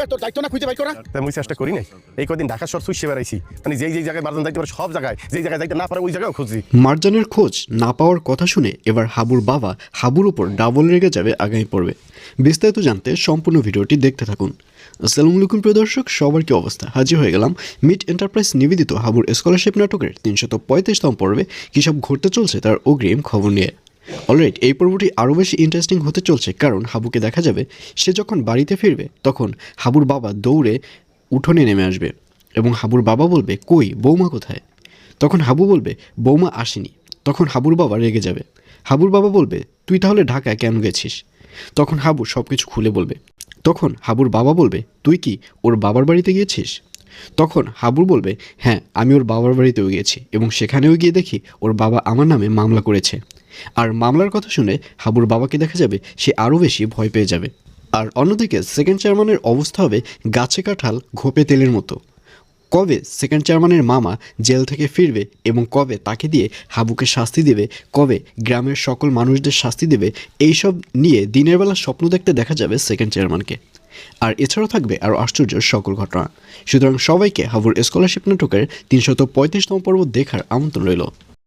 এ তোর দায়িত্ব না খুঁজে বাই করা? তা আমি চেষ্টা করি নাই। এই কদিন ঢাকা শহর সুইসে বেড়াইছি মানে যেই যেই জায়গায় মারজান যাইতে পারে সব জায়গায় যেই জায়গায় যাইতে না পারে ওই খুঁজছি। মার্জানের খোঁজ না পাওয়ার কথা শুনে এবার হাবুর বাবা হাবুর উপর ডাবল রেগে যাবে আগামী পর্বে। বিস্তারিত জানতে সম্পূর্ণ ভিডিওটি দেখতে থাকুন। আসসালামু আলাইকুম প্রিয় দর্শক সবার কি অবস্থা? হাজির হয়ে গেলাম মিট এন্টারপ্রাইজ নিবেদিত হাবুর স্কলারশিপ নাটকের তিনশত পঁয়ত্রিশতম পর্বে। কী সব ঘটতে চলছে তার অগ্রিম খবর নিয়ে। অলরাইট এই পর্বটি আরও বেশি ইন্টারেস্টিং হতে চলছে কারণ হাবুকে দেখা যাবে সে যখন বাড়িতে ফিরবে, তখন হাবুর বাবা দৌড়ে উঠোনে নেমে আসবে এবং হাবুর বাবা বলবে, কই, বৌমা কোথায়? তখন হাবু বলবে, বৌমা আসেনি। তখন হাবুর বাবা রেগে যাবে। হাবুর বাবা বলবে, তুই তাহলে ঢাকায় কেন গেছিস? তখন হাবু সব কিছু খুলে বলবে। তখন হাবুর বাবা বলবে, তুই কি ওর বাবার বাড়িতে গিয়েছিস? তখন হাবুর বলবে হ্যাঁ আমি ওর বাবার বাড়িতেও গিয়েছি এবং সেখানেও গিয়ে দেখি ওর বাবা আমার নামে মামলা করেছে। আর মামলার কথা শুনে হাবুর বাবাকে দেখা যাবে সে আরও বেশি ভয় পেয়ে যাবে। আর অন্যদিকে সেকেন্ড চেয়ারম্যানের অবস্থা হবে গাছে কাঁঠাল, ঘোপে তেলের মতো। কবে সেকেন্ড চেয়ারম্যানের মামা জেল থেকে ফিরবে এবং কবে তাকে দিয়ে হাবুকে শাস্তি দেবে, কবে গ্রামের সকল মানুষদের শাস্তি দেবে, এইসব নিয়ে দিনের বেলা স্বপ্ন দেখতে দেখা যাবে সেকেন্ড চেয়ারম্যানকে আর এছাড়াও থাকবে আরও আশ্চর্য সকল ঘটনা। সুতরাং সবাইকে হাবুর স্কলারশিপ নাটকের তিনশত পঁয়ত্রিশতম পর্ব দেখার আমন্ত্রণ রইল।